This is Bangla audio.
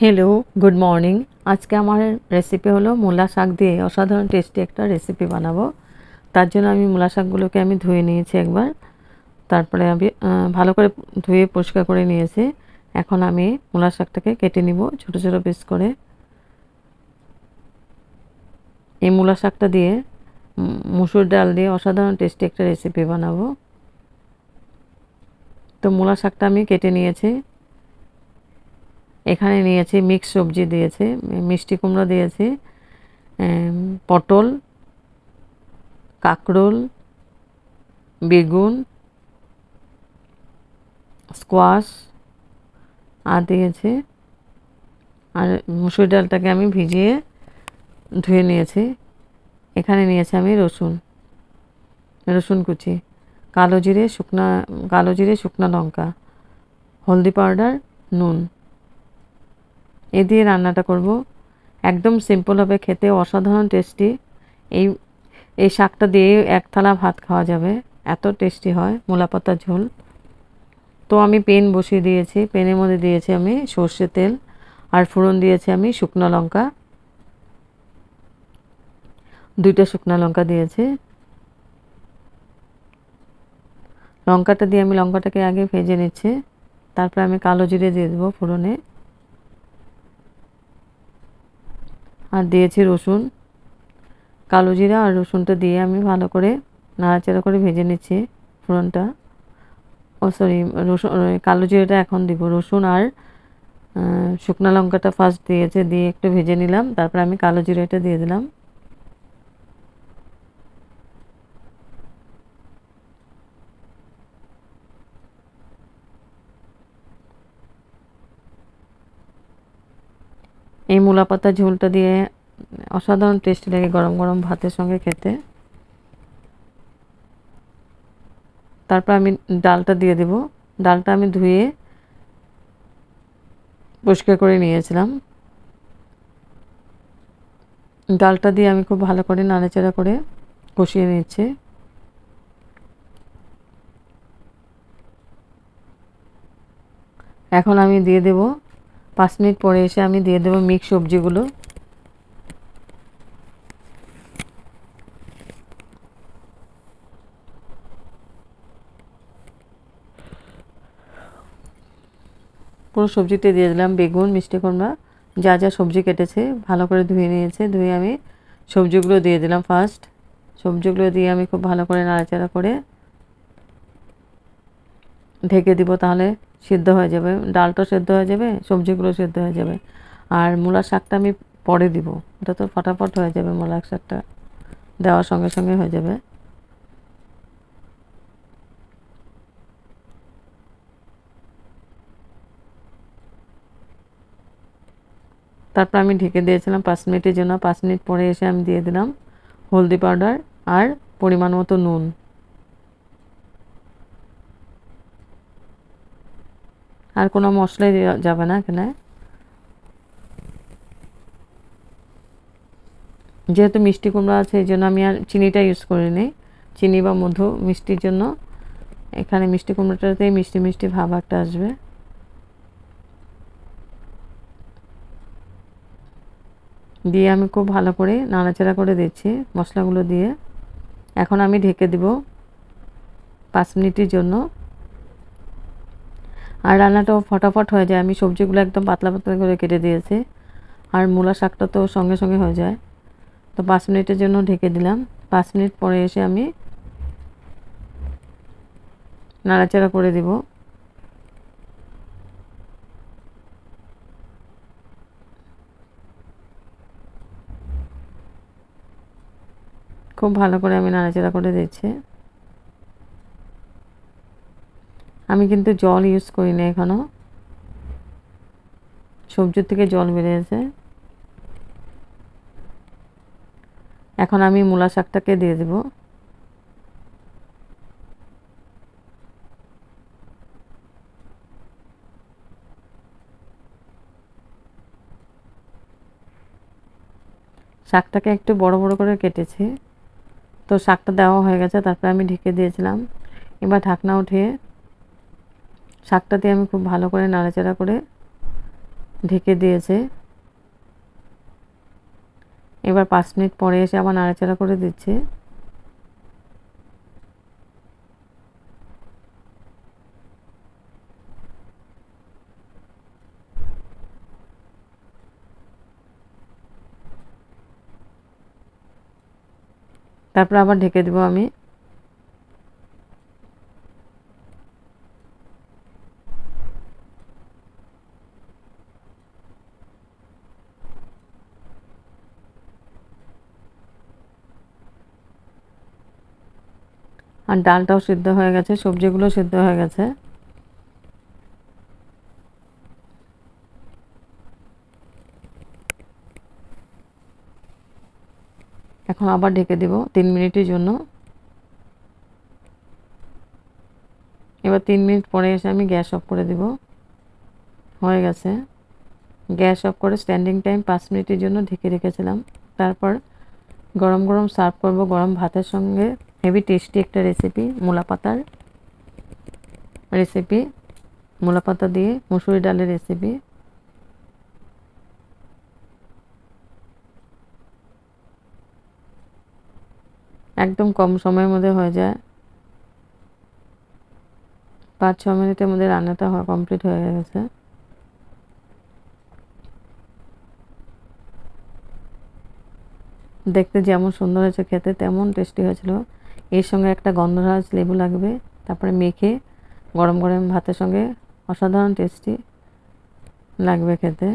হ্যালো গুড মর্নিং আজকে আমার রেসিপি হলো মূলা শাক দিয়ে অসাধারণ টেস্টি একটা রেসিপি বানাবো। তার জন্য আমি মূলা শাকগুলোকে আমি ধুয়ে নিয়েছি একবার। তারপরে আমি ভালো করে ধুয়ে পরিষ্কার করে নিয়েছি। এখন আমি মূলা শাকটাকে কেটে নিব ছোট ছোট পিস করে। এই মূলা শাকটা দিয়ে মুসুর ডাল দিয়ে অসাধারণ টেস্টি একটা রেসিপি বানাবো। তো মূলা শাকটা আমি কেটে নিয়েছি। এখানে নিয়েছি মিক্স সবজি দিয়েছে, মিষ্টি কুমড়ো দিয়েছি পটল, কাঁকরোল, বেগুন স্কোয়াশ আর দিয়েছে, আর মুসুর ডালটাকে আমি ভিজিয়ে ধুয়ে নিয়েছি। এখানে নিয়েছি আমি রসুন রসুন কুচি, কালো জিরে, শুকনা, কালো জিরে, শুকনা লঙ্কা, হলদি পাউডার, নুন। এ দিয়ে রান্নাটা করব। একদম সিম্পল হবে, খেতে অসাধারণ টেস্টি এই এই শাকটা দিয়ে এক থালা ভাত খাওয়া যাবে। এত টেস্টি হয় মূলা পাতার ঝোল। তো আমি পেন বসিয়ে দিয়েছি, পেনের মধ্যে দিয়েছি আমি সর্ষে তেল, আর ফোড়ন দিয়েছি আমি শুকনো লঙ্কা। দুইটা শুকনো লঙ্কা দিয়েছি। লঙ্কাটা দিয়ে আমি লঙ্কাটাকে আগে ভেজে নিচ্ছি। তারপরে আমি কালো জিরে দিয়ে দেবো ফোড়নে। আর দিয়েছি রসুন। কালো জিরা আর রসুনটা দিয়ে আমি ভালো করে নাড়াচাড়া করে ভেজে নিচ্ছি ফোড়নটা। ও সরি, রসুন কালো জিরাটা এখন দিব। রসুন আর শুকনা লঙ্কাটা ফার্স্ট দিয়েছে, দিয়ে একটু ভেজে নিলাম। তারপর আমি কালো জিরাটা দিয়ে দিলাম। এই মূলা পাতা ঝোলটা দিয়ে অসাধারণ টেস্টি লাগে গরম গরম ভাতের সঙ্গে খেতে। তারপর আমি ডালটা দিয়ে দেব। ডালটা আমি ধুয়ে পরিষ্কার করে নিয়েছিলাম। ডালটা দিয়ে আমি খুব ভালো করে নাড়াচাড়া করে কষিয়ে নিচ্ছি। এখন আমি দিয়ে দেব পাঁচ মিনিট পরে এসে আমি দিয়ে দেবো মিক্স সবজিগুলো। পুরো সবজিতে দিয়ে দিলাম বেগুন, মিষ্টি কুমড়া, যা যা সবজি কেটেছে, ভালো করে ধুয়ে নিয়েছে, ধুয়ে আমি সবজিগুলো দিয়ে দিলাম ফার্স্ট সবজিগুলো দিয়ে আমি খুব ভালো করে নাড়াচাড়া করে ঢেকে দিব তাহলে। সিদ্ধ হয়ে যাবে ডালটা সেদ্ধ হয়ে যাবে, সবজিগুলো সেদ্ধ হয়ে যাবে। আর মূলার শাকটা আমি পরে দিব ওটা তো ফটাফট হয়ে যাবে মূলার শাকটা, দেওয়ার সঙ্গে সঙ্গে হয়ে যাবে। তারপর আমি ঢেকে দিয়েছিলাম পাঁচ মিনিটের জন্য, পাঁচ মিনিট পরে এসে আমি দিয়ে দিলাম হলদি পাউডার আর পরিমাণ মতো নুন। আর কোনো মশলাই দেওয়া যাবে না এখানে। যেহেতু মিষ্টি কুমড়া আছে, এই জন্য আমি আর চিনিটা ইউজ করিনি। চিনি বা মধু মিষ্টির জন্য। এখানে মিষ্টি কুমড়োটাতেই মিষ্টি মিষ্টি ভাব একটা আসবে। দিয়ে আমি খুব ভালো করে নাড়াচাড়া করে দিচ্ছি মশলাগুলো দিয়ে। এখন আমি ঢেকে দিব পাঁচ মিনিটের জন্য। আর রান্নাটাও ফটাফট হয়ে যায়। আমি সবজিগুলো একদম পাতলা পাতলা করে কেটে দিয়েছি। আর মূলা শাকটা তো সঙ্গে সঙ্গে হয়ে যায়। তো পাঁচ মিনিটের জন্য ঢেকে দিলাম। পাঁচ মিনিট পরে এসে আমি নাড়াচাড়া করে দিব। খুব ভালো করে আমি নাড়াচাড়া করে দিচ্ছি। আমি কিন্তু জল ইউজ করি না এখনও সবজির থেকে জল বেরিয়েছে। এখন আমি মূলা শাকটাকে দিয়ে দেব। শাকটাকে একটু বড় বড় করে কেটেছি। তো শাকটা দেওয়া হয়ে গেছে, তারপরে আমি ঢেকে দিয়েছিলাম। এবার ঢাকনা উঠিয়ে শাকটা দিয়ে আমি খুব ভালো করে নাড়াচাড়া করে ঢেকে দিয়েছে। এবার পাঁচ মিনিট পরে এসে আবার নাড়াচাড়া করে দিচ্ছে। তারপর আবার ঢেকে দেবো আমি। আর ডালটাও সিদ্ধ হয়ে গেছে সবজিগুলো সিদ্ধ হয়ে গেছে। এখন আবার ঢেকে দেব তিন মিনিটের জন্য। এবার তিন মিনিট পরে এসে আমি গ্যাস অফ করে দেব। হয়ে গেছে। গ্যাস অফ করে স্ট্যান্ডিং টাইম পাঁচ মিনিটের জন্য ঢেকে রেখেছিলাম। তারপর গরম গরম সার্ভ করব গরম ভাতের সঙ্গে। হেভি টেস্টি একটা রেসিপি মূলা পাতার রেসিপি মূলা পাতা দিয়ে মুসুরি ডালের রেসিপি একদম কম সময়ের মধ্যে হয়ে যায়। পাঁচ ছ মিনিটের মধ্যে রান্নাটা কমপ্লিট হয়ে গেছে। দেখতে যেমন সুন্দর হয়েছে, খেতে তেমন টেস্টি হয়েছিল। এর সঙ্গে একটা গন্ধরাজ লেবু লাগবে, তারপরে মেখে গরম গরম ভাতের সঙ্গে অসাধারণ টেস্টি লাগবে খেতে।